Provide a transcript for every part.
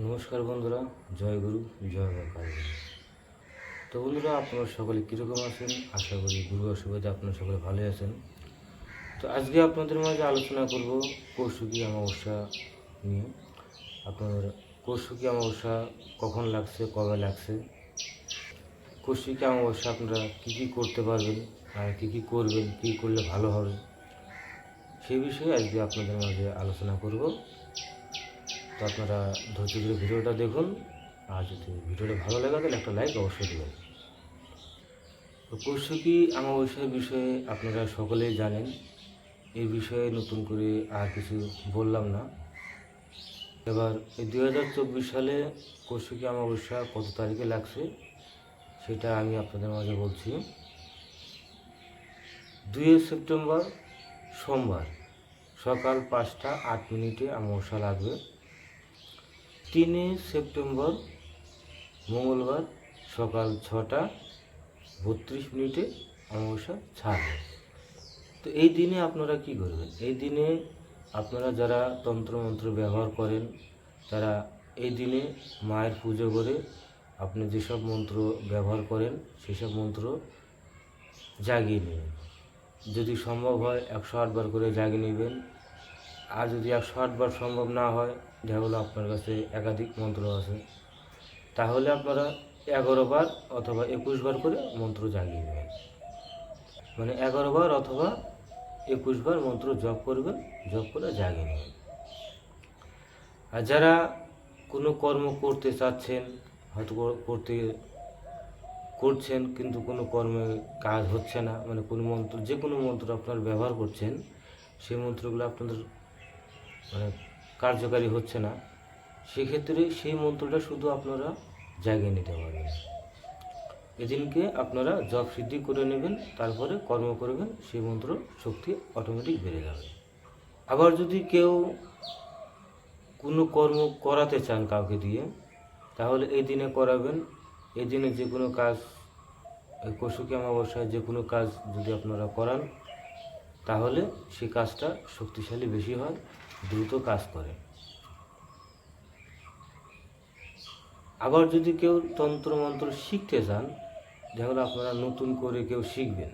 নমস্কার বন্ধুরা, জয় গুরু, জয় বাবা তো বন্ধুরা, আপনারা সকলে কীরকম আছেন? আশা করি গুরু অসুবিধা আপনারা সকলে ভালো আছেন। তো আজকে আপনাদের মাঝে আলোচনা করব কৌশুকী অমাবস্যা নিয়ে। আপনাদের কৌশুকী অমাবস্যা কখন লাগছে, কবে লাগছে? কৌশিকী অমাবস্যা আপনারা কী কী করতে পারবেন, আর কী কী করবেন, কী করলে ভালো হবে? সেই বিষয়ে আজকে আপনাদের মাঝে আলোচনা করব। তো আপনারা ধৈর্য ধরে ভিডিওটা দেখুন। আর যদি ভিডিওটা ভালো লাগে তাহলে একটা লাইক অবশ্যই দেবেন। তো কৌশিকী অমাবস্যার বিষয়ে আপনারা সকলেই জানেন। এই বিষয়ে নতুন করে আর কিছু বললাম না। এবার এই দু হাজার চব্বিশ সালে কৌশিকী অমাবস্যা কত তারিখে লাগছে, সেটা আমি আপনাদের মাঝে বলছি। দুই সেপ্টেম্বর সোমবার সকাল পাঁচটা আট মিনিটে অমাবস্যা লাগবে। তিনে সেপ্টেম্বর, মঙ্গলবার সকাল ছটা বত্রিশ মিনিটে অমাবস্যা ছাড়বে তো এই দিনে আপনারা কি করবেন? এই দিনে আপনারা যারা তন্ত্রমন্ত্র ব্যবহার করেন, তারা এই দিনে মায়ের পুজো করে আপনি যেসব মন্ত্র ব্যবহার করেন, সেসব মন্ত্র জাগিয়ে নেবেন। যদি সম্ভব হয় একশো আটবার করে জাগিয়ে নেবেন। আর যদি একশো আটবার সম্ভব না হয় হলো আপনার কাছে একাধিক মন্ত্র আছে, তাহলে আপনারা এগারো বার অথবা একুশ বার করে মন্ত্র জাগিয়ে নেবেন। মানে এগারো বার অথবা একুশ বার মন্ত্র জপ করবেন, জপ করে জাগিয়ে নেবেন। আর যারা কোনো কর্ম করতে চাচ্ছেন, হয়তো কর- করতে করছেন, কিন্তু কোনো কর্মে কাজ হচ্ছে না মানে কোনো মন্ত্র, যে কোনো মন্ত্র আপনার ব্যবহার করছেন, সেই মন্ত্রগুলো আপনাদের মানে কার্যকারী হচ্ছে না, সেক্ষেত্রে সেই মন্ত্রটা শুধু আপনারা জাগিয়ে নিতে পারবেন। এদিনকে আপনারা জব সিদ্ধি করে নেবেন, তারপরে কর্ম করবেন, সেই মন্ত্র শক্তি অটোমেটিক বেড়ে যাবে। আবার যদি কেউ কোনো কর্ম করাতে চান কাউকে দিয়ে, তাহলে এই দিনে করাবেন। এই দিনে যে কোনো কাজ কৌশিকী অমাবস্যায় যে কোনো কাজ যদি আপনারা করান, তাহলে সেই কাজটা শক্তিশালী বেশি হয়। দ্রুত কাজ করে। আবার যদি কেউ তন্ত্র মন্ত্র শিখতে চান, যেমন আপনারা নতুন করে কেউ শিখবেন,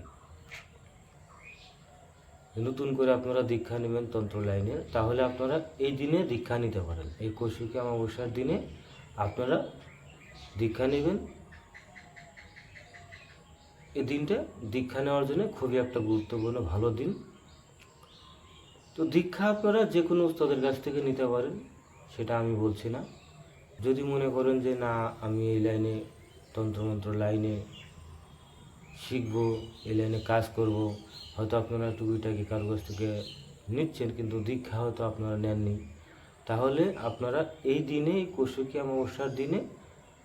নতুন করে আপনারা দীক্ষা নেবেন তন্ত্র লাইনে, তাহলে আপনারা এই দিনে দীক্ষা নিতে পারেন। এই কৌশিকী অমাবস্যার দিনে আপনারা দীক্ষা নেবেন। এই দিনটা দীক্ষা নেওয়ার জন্য খুবই একটা গুরুত্বপূর্ণ, ভালো দিন। তো দীক্ষা আপনারা যে কোনো উস্তাদের কাছ থেকে নিতে পারেন, সেটা আমি বলছি না। যদি মনে করেন যে, না, আমি এই লাইনে তন্ত্রমন্ত্র লাইনে শিখব, এই লাইনে কাজ করব, হয়তো আপনারা টুকিটাকি কারও কাছ থেকে নিচ্ছেন, কিন্তু দীক্ষা হয়তো আপনারা নেননি। তাহলে আপনারা এই দিনে, এই কৌশিকী অমাবস্যার দিনে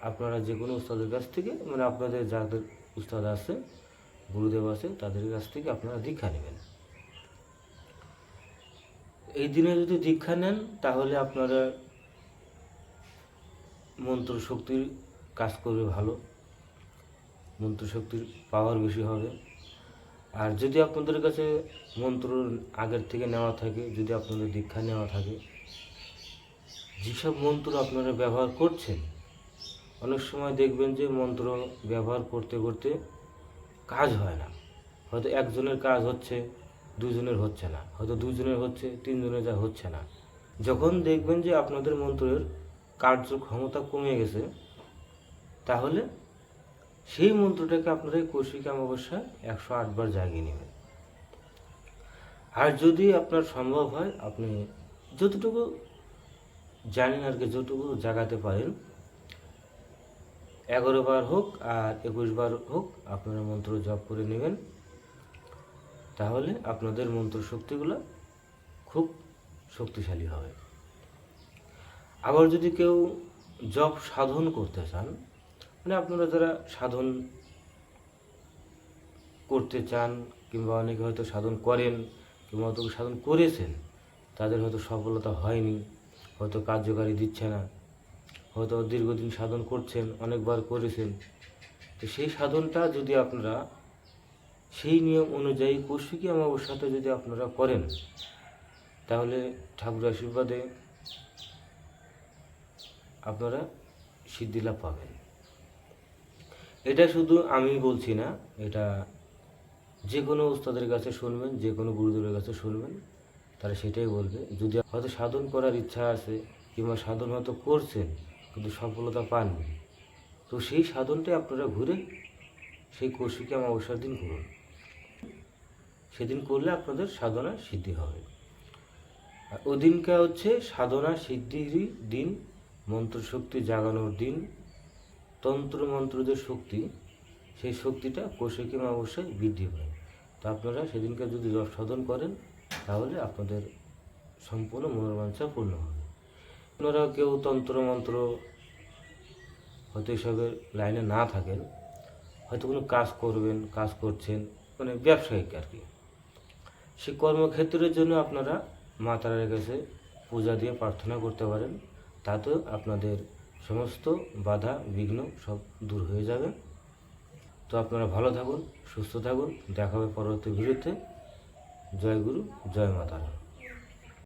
আপনারা যে কোনো উস্তাদের কাছ থেকে মানে আপনাদের যাদের উস্তাদ আছে, গুরুদেব আছে, তাদের কাছ থেকে আপনারা দীক্ষা নেবেন। এই দিনে যদি দীক্ষা নেন, তাহলে আপনারা মন্ত্র শক্তির কাজ করবে ভালো। মন্ত্র শক্তির পাওয়ার বেশি হবে। আর যদি আপনাদের কাছে মন্ত্র আগের থেকে নেওয়া থাকে, যদি আপনাদের দীক্ষা নেওয়া থাকে, যেসব মন্ত্র আপনারা ব্যবহার করছেন, অনেক সময় দেখবেন যে মন্ত্র ব্যবহার করতে করতে কাজ হয় না। হয়তো একজনের কাজ হচ্ছে দুজনের হচ্ছে না। হয়তো দুজনের হচ্ছে, তিনজনের যা হচ্ছে না। যখন দেখবেন যে আপনাদের মন্ত্রের কার্যক্ষমতা কমে গেছে, তাহলে সেই মন্ত্রটাকে আপনারা এই কৌশিক অমাবস্যা একশো আটবার জাগিয়ে নেবেন। আর যদি আপনার সম্ভব হয়, আপনি যতটুকু জানেন আর কি, যতটুকু জাগাতে পারেন, এগারো বার হোক আর একুশ বার হোক আপনারা মন্ত্র জপ করে নেবেন। তাহলে আপনাদের মন্ত্র শক্তিগুলো খুব শক্তিশালী হবে। আবার যদি কেউ জপ সাধন করতে চান মানে আপনারা যারা সাধন করতে চান, কিংবা অনেকে হয়তো সাধন করেন, কিংবা হয়তো সাধন করেছেন, তাদের হয়তো সফলতা হয়নি, হয়তো কার্যকারী দিচ্ছে না, হয়তো দীর্ঘদিন সাধন করছেন, অনেকবার করেছেন, তো সেই সাধনটা যদি আপনারা সেই নিয়ম অনুযায়ী কৌশিকী অমাবস্যাতে যদি আপনারা করেন, তাহলে ঠাকুর আশীর্বাদে আপনারা সিদ্ধি লাভ পাবেন। এটা শুধু আমি বলছি না, এটা যে কোনো উস্তাদের কাছে শুনবেন যে কোনো গুরুদেবের কাছে শুনবেন, তারা সেটাই বলবে। যদি হয়তো সাধন করার ইচ্ছা আছে, কিংবা সাধন হয়তো করছেন, কিন্তু সফলতা পাননি, তো সেই সাধনটাই আপনারা ঘুরে সেই কৌশিকী অমাবস্যার দিন করুন। সেদিন করলে আপনাদের সাধনা সিদ্ধি হবে। আর ওদিনটা হচ্ছে সাধনা সিদ্ধিরই দিন, মন্ত্রশক্তি জাগানোর দিন তন্ত্র মন্ত্রদের শক্তি, সেই শক্তিটা কৌশিকী অবশ্যই বৃদ্ধি পায়। তো আপনারা সেদিনকে যদি সাধন করেন, তাহলে আপনাদের সম্পূর্ণ মনোবাঞ্ছা পূর্ণ হবে। আপনারা কেউ তন্ত্র মন্ত্র হয়তো এসবের লাইনে না থাকেন, হয়তো কোনো কাজ করবেন, কাজ করছেন মানে ব্যবসায়িক আর কি। সেই কর্মক্ষেত্রের জন্য আপনারা মা তারার কাছে পূজা দিয়ে প্রার্থনা করতে পারেন। তাতেও আপনাদের সমস্ত বাধা, বিঘ্ন সব দূর হয়ে যাবে। তো আপনারা ভালো থাকুন, সুস্থ থাকুন। দেখা হবে পরবর্তী ভিডিওতে। জয় গুরু, জয় মাতারা।